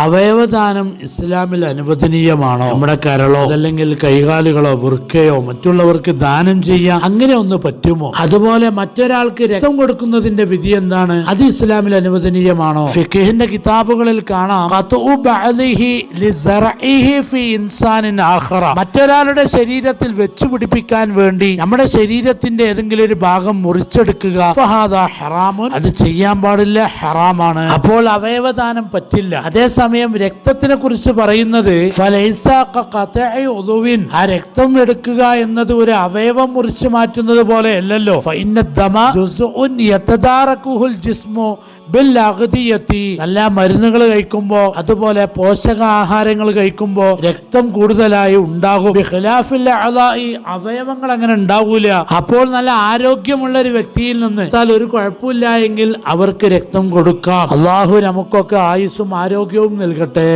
അവയവദാനം ഇസ്ലാമിൽ അനുവദനീയമാണോ? നമ്മുടെ കരളോ അല്ലെങ്കിൽ കൈകാലുകളോ വൃക്കയോ മറ്റുള്ളവർക്ക് ദാനം ചെയ്യാം അങ്ങനെ ഒന്ന് പറ്റുമോ? അതുപോലെ മറ്റൊരാൾക്ക് രക്തം കൊടുക്കുന്നതിന്റെ വിധി എന്താണ്? അത് ഇസ്ലാമിൽ അനുവദനീയമാണോ? ഫിഖിന്റെ കിതാബുകളിൽ കാണാം മറ്റൊരാളുടെ ശരീരത്തിൽ വെച്ചു പിടിപ്പിക്കാൻ വേണ്ടി നമ്മുടെ ശരീരത്തിന്റെ ഏതെങ്കിലും ഒരു ഭാഗം മുറിച്ചെടുക്കുക. അത് ചെയ്യാൻ പാടില്ല ഹറാമാണ്. അപ്പോൾ അവയവദാനം പറ്റില്ല. അതേസമയം രക്തത്തിനെ കുറിച്ച് പറയുന്നത്. ആ രക്തം എടുക്കുക എന്നത് ഒരു അവയവം മുറിച്ചു മാറ്റുന്നത് പോലെ അല്ലല്ലോ. നല്ല മരുന്നുകൾ കഴിക്കുമ്പോ അതുപോലെ പോഷകാഹാരങ്ങൾ കഴിക്കുമ്പോ രക്തം കൂടുതലായി ഉണ്ടാകും. അവയവങ്ങൾ അങ്ങനെ ഉണ്ടാവൂല. അപ്പോൾ നല്ല ആരോഗ്യമുള്ള ഒരു വ്യക്തിയിൽ നിന്ന് ഒരു കുഴപ്പമില്ല എങ്കിൽ അവർക്ക് രക്തം കൊടുക്കാം. അള്ളാഹു നമുക്കൊക്കെ ആയുസ്സും ആരോഗ്യവും നൽകട്ടെ